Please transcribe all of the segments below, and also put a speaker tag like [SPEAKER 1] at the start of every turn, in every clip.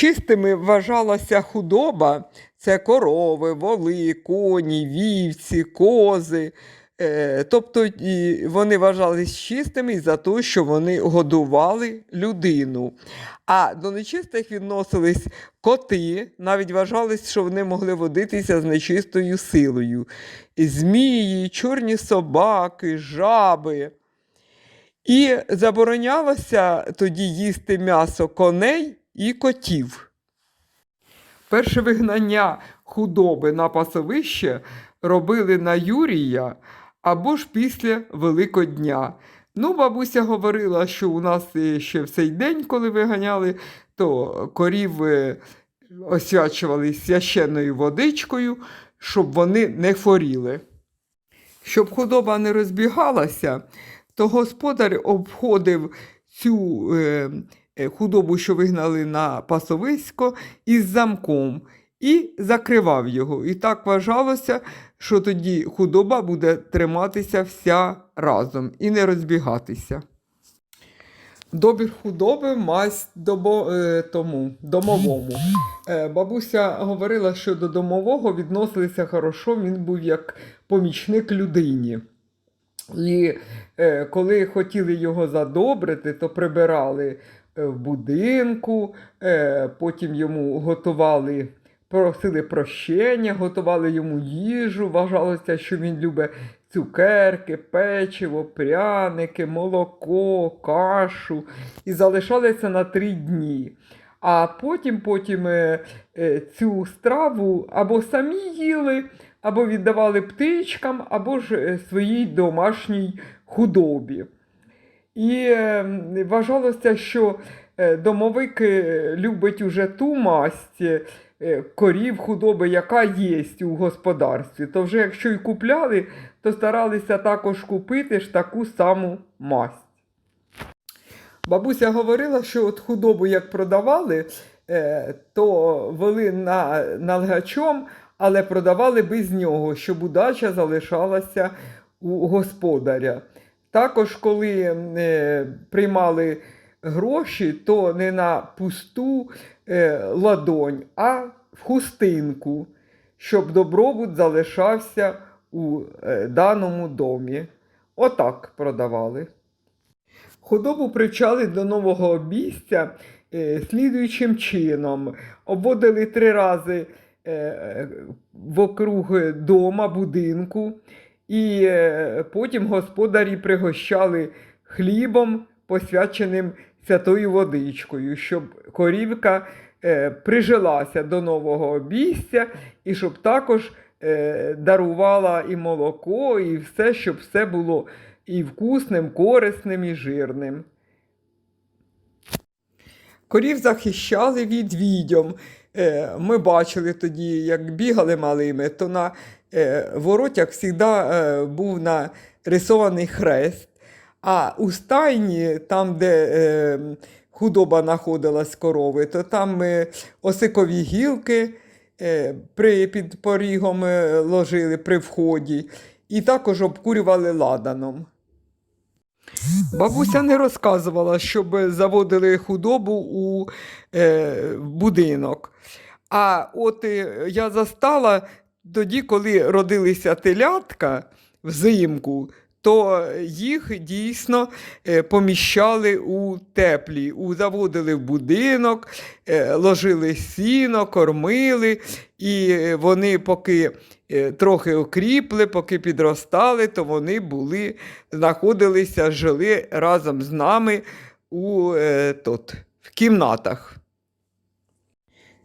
[SPEAKER 1] Чистими вважалася худоба, це корови, воли, коні, вівці, кози. Е, Тобто вони вважались чистими за те, що вони годували людину. А до нечистих відносились коти, навіть вважалось, що вони могли водитися з нечистою силою. Змії, чорні собаки, жаби. І заборонялося тоді їсти м'ясо коней і котів. Перше вигнання худоби на пасовище робили на Юрія або ж після Великодня. Ну, бабуся говорила, що у нас ще в цей день, коли виганяли, то корів е, освячували священною водичкою, щоб вони не хворіли. Щоб худоба не розбігалася, то господар обходив цю е, худобу, що вигнали на пасовисько, із замком і закривав його. І так вважалося, що тоді худоба буде триматися вся разом і не розбігатися. Добір худоби масть добо, е, тому, домовому. Е, бабуся говорила, що до домового відносилися хорошо, він був як помічник людині. І е, коли хотіли його задобрити, то прибирали е, в будинку, е, потім йому готували, просили прощення, готували йому їжу. Вважалося, що він любить цукерки, печиво, пряники, молоко, кашу і залишалися на три дні. А потім, потім е, е, цю страву або самі їли, або віддавали птичкам, або ж е, своїй домашній худобі. І е, вважалося, що е, домовик е, любить уже ту масть е, корів худоби, яка є у господарстві. То вже якщо й купляли, то старалися також купити ж таку саму масть. Бабуся говорила, що от худобу як продавали, то вели на, налгачом, але продавали без нього, щоб удача залишалася у господаря. Також, коли е, приймали гроші, то не на пусту е, ладонь, а в хустинку, щоб добробут залишався у е, даному домі. Отак продавали. Худобу привчали до нового обійстя слідуючим чином. Обводили три рази вокруг дома, будинку, і е, потім господарі пригощали хлібом, посвяченим святою водичкою, щоб корівка е, прижилася до нового обійстя, і щоб також е, дарувала і молоко, і все, щоб все було і вкусним, корисним і жирним. Корів захищали від відьом. Ми бачили тоді, як бігали малими, то на воротях завжди був нарисований хрест. А у стайні, там, де е, худоба знаходилась корови, то там е, осикові гілки е, під порігом е, ложили при вході, і також обкурювали ладаном. Бабуся не розказувала, щоб заводили худобу у е, будинок. А от е, я застала тоді, коли родилися телятка взимку, то їх дійсно е, поміщали у теплі, заводили в будинок, е, ложили сіно, кормили, і е, вони поки трохи окріпли, поки підростали, то вони були, знаходилися, жили разом з нами у, тут, в кімнатах.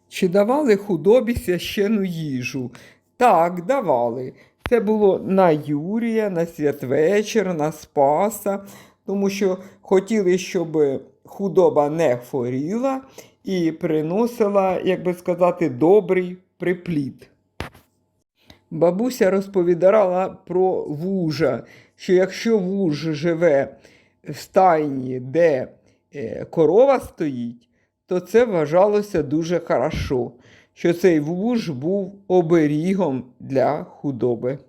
[SPEAKER 1] Чи давали худобі священу їжу? Так, давали. Це було на Юрія, на святвечір, на Спаса, тому що хотіли, щоб худоба не хворіла і приносила, як би сказати, добрий приплід. Бабуся розповідала про вужа, що якщо вуж живе в стайні, де е, корова стоїть, то це вважалося дуже хорошо, що цей вуж був оберігом для худоби.